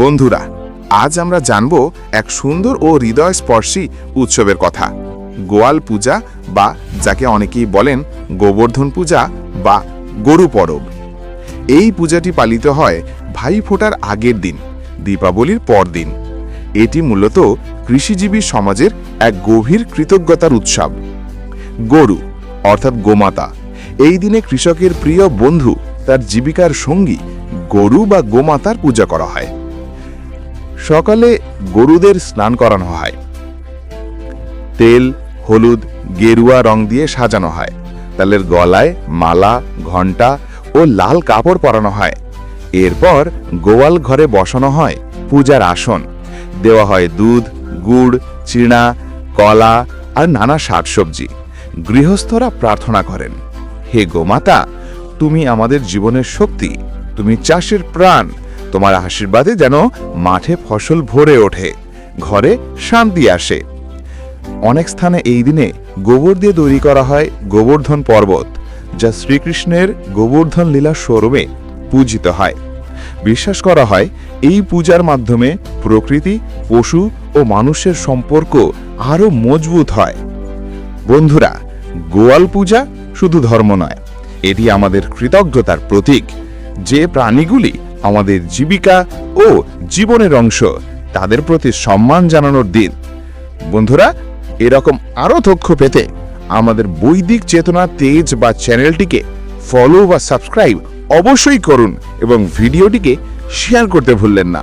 বন্ধুরা, আজ আমরা জানব এক সুন্দর ও হৃদয়স্পর্শী উৎসবের কথা। গোয়াল পূজা বা যাকে অনেকেই বলেন গোবর্ধন পূজা বা গরু পরব। এই পূজাটি পালিত হয় ভাই ফোটার আগের দিন, দীপাবলির পরদিন এটি মূলত কৃষিজীবী সমাজের এক গভীর কৃতজ্ঞতার উৎসব। গরু, অর্থাৎ গোমাতা, এই দিনে কৃষকের প্রিয় বন্ধু তার জীবিকার সঙ্গী গরু বা গোমাতার পূজা করা হয়। সকালে গরুদের স্নান করানো হয়। তেল, হলুদ, গেরুয়া রং দিয়ে সাজানো হয়। তালের গলায় মালা, ঘণ্টা ও লাল কাপড় পরানো হয়। এরপর গোয়াল ঘরে বসানো হয় পূজার আসন। দেওয়া হয় দুধ, গুড়, চিনা, কলা আর নানা শাকসবজি। গৃহস্থরা প্রার্থনা করেন, হে গোমাতা, তুমি আমাদের জীবনের শক্তি, তুমি চাষের প্রাণ তোমার আশীর্বাদে যেন মাঠে ফসল ভরে ওঠে, ঘরে শান্তি আসে। অনেক স্থানে এই দিনে গোবর দিয়ে তৈরি করা হয় গোবর্ধন পর্বত, যা শ্রীকৃষ্ণের গোবর্ধন লীলা স্বরূপে পূজিত হয়। বিশ্বাস করা হয় এই পূজার মাধ্যমে প্রকৃতি, পশু ও মানুষের সম্পর্ক আরও মজবুত হয়। বন্ধুরা, গোয়াল পূজা শুধু ধর্ম নয়, এটি আমাদের কৃতজ্ঞতার প্রতীক। যে প্রাণীগুলি আমাদের জীবিকা ও জীবনের অংশ, তাদের প্রতি সম্মান জানানোর দিন। বন্ধুরা, এরকম আরও তথ্য পেতে আমাদের বৈদিক চেতনা তেজ বা চ্যানেলটিকে ফলো বা সাবস্ক্রাইব অবশ্যই করুন এবং ভিডিওটিকে শেয়ার করতে ভুললেন না।